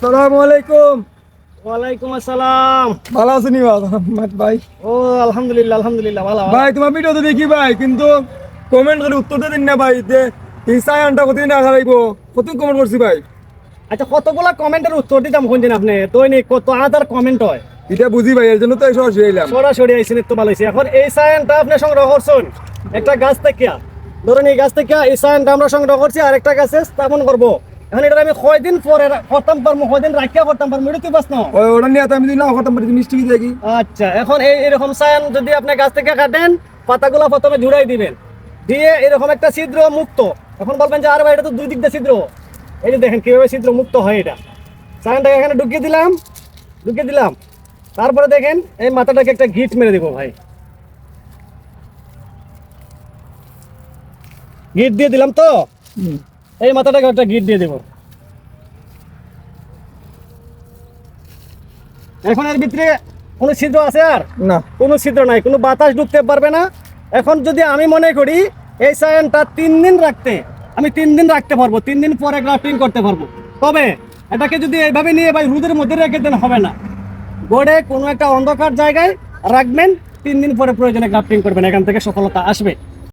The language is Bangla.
আসসালামু আলাইকুম। ওয়ালাইকুম আসসালাম। ভালো আছেন ভাই। ও আলহামদুলিল্লাহ আলহামদুলিল্লাহ ভালো। ভাই তোমার ভিডিও তো দেখি ভাই কিন্তু কমেন্ট করে উত্তর দিন না ভাই যে এই সায়ানটা কতদিন আগে লাগবো? কত কমেন্ট করছি ভাই? আচ্ছা কতগুলা কমেন্টের উত্তর দিতাম কোনদিন আপনি? দৈনিক কত হাজার কমেন্ট হয়? এটা বুঝি ভাই এর জন্য তো আসবে এলাম সরাসরি আইসিন তো ভালো হয়েছে এখন এই সায়ানটা আপনি সংগ্রহ করছেন? একটা গাছ থেকে। ধরুন এই গাছ থেকে এই সায়ানটা আমরা সংগ্রহ করছি আর একটা গাছে স্থাপন করব। এখন এটা আমি কয়দিন পরে করতাম পারব কয়দিন রাখিয়া করতাম পারব এটা তুই বাস না ওই ওটা নিয়ে আমি যদি না করতাম পারি মিষ্টি দেখি? আচ্ছা এখন এই এরকম সায়ান যদি আপনি গাছ থেকে কাটেন পাতাগুলো প্রথমে জুড়াই দিবেন। দিয়ে এরকম একটা ছিদ্র মুক্ত। এখন বলবেন যে আরে ভাই এটা তো দুই দিক দিয়ে ছিদ্র। এই যে দেখেন কীভাবে ছিদ্র মুক্ত হয় এটা। সায়ানটাকে এখানে ঢুকিয়ে দিলাম ঢুকিয়ে দিলাম। তারপরে দেখেন এই মাথাটাকে একটা গিট মেরে দিব ভাই। গিট দিয়ে দিলাম তো? এই মাথাটাকে একটা গিট দিয়ে দেব। এখন এর ভিতরে কোনো ছিদ্র আছে আর? না। কোনো ছিদ্র নাই কোনো বাতাস ঢুকতে পারবে না। এখন যদি আমি মনে করি এই সায়ানটা তিন দিন রাখতে আমি তিন দিন রাখতে পারব তিন দিন পরে গ্রাফটিং করতে পারব। তবে এটাকে যদি এইভাবে নিয়ে ভাই রোদের মধ্যে রেখে দেন হবে না। বোর্ডে কোনো একটা অন্ধকার জায়গায় রাখবেন তিন দিন পরে প্রয়োজনে গ্রাফটিং করবেন এখান থেকে সফলতা আসবে।